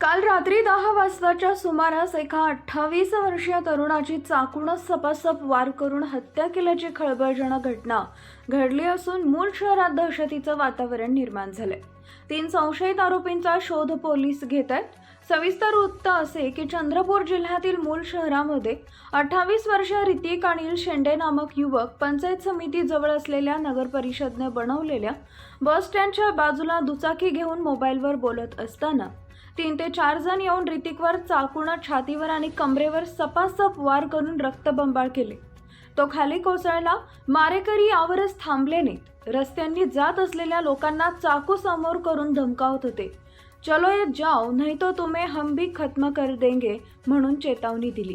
काल रात्री दहा वाजताच्या सुमारास एका अठ्ठावीस वर्षीय तरुणाची चाकूनच सपासप वार करून हत्या केल्याची खळबळजनक घटना घडली असून मूळ शहरात दहशतीचं वातावरण निर्माण झालंय. तीन संशयित आरोपींचा शोध पोलीस घेत आहेत. सविस्तर वृत्त असे की चंद्रपूर जिल्ह्यातील मूल शहरामध्ये अठ्ठावीस वर्ष ऋतिक अनिल शेंडे नामक युवक पंचायत समिती जवळ असलेल्या नगरपरिषदने बनवलेल्या बस स्टँडच्या बाजूला दुचाकी घेऊन मोबाईलवर बोलत असताना तीन ते चार जण येऊन ऋतिकवर चाकून छातीवर आणि कमरेवर सपासप वार करून रक्तबंबाळ केले. तो खाली कोसळला मारेकरी यावरच थांबले नाहीत रस्त्यांनी जात असलेल्या लोकांना चाकू समोर करून धमकावत होते. चलो ये जाओ नाही तो तुम्ही हम भी खत्म कर देंगे म्हणून चेतावणी दिली.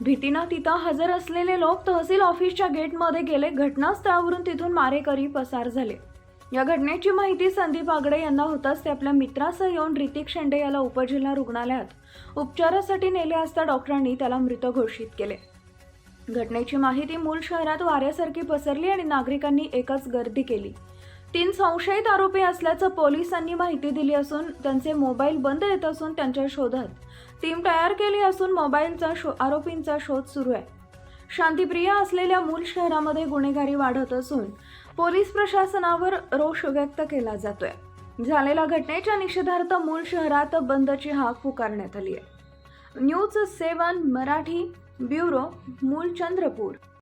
भीतीनं तिथं हजर असलेले लोक तहसील ऑफिसच्या गेटमध्ये गेले घटनास्थळावरून तिथून मारेकरी पसार झाले. या घटनेची माहिती संदीप आगडे यांना होताच ते आपल्या मित्रासह येऊन ऋतिक शेंडे याला उपजिल्हा रुग्णालयात उपचारासाठी नेले असता डॉक्टरांनी त्याला मृत घोषित केले. घटनेची माहिती मूळ शहरात वाऱ्यासारखी पसरली आणि नागरिकांनी एकच गर्दी केली. तीन संशयित आरोपी असल्याचं पोलिसांनी माहिती दिली असून त्यांचे मोबाईल बंद येत असून त्यांच्या शोधात. टीम तयार केली असून मोबाईलचा शो आरोपींचा शोध सुरू आहे. शांतीप्रिय असलेल्या मूल शहरामध्ये गुन्हेगारी वाढत असून पोलीस प्रशासनावर रोष व्यक्त केला जातोय. झालेल्या घटनेच्या निषेधार्थ मूळ शहरात बंदची हाक पुकारण्यात आली आहे. न्यूज सेवन मराठी ब्युरो मूल चंद्रपूर.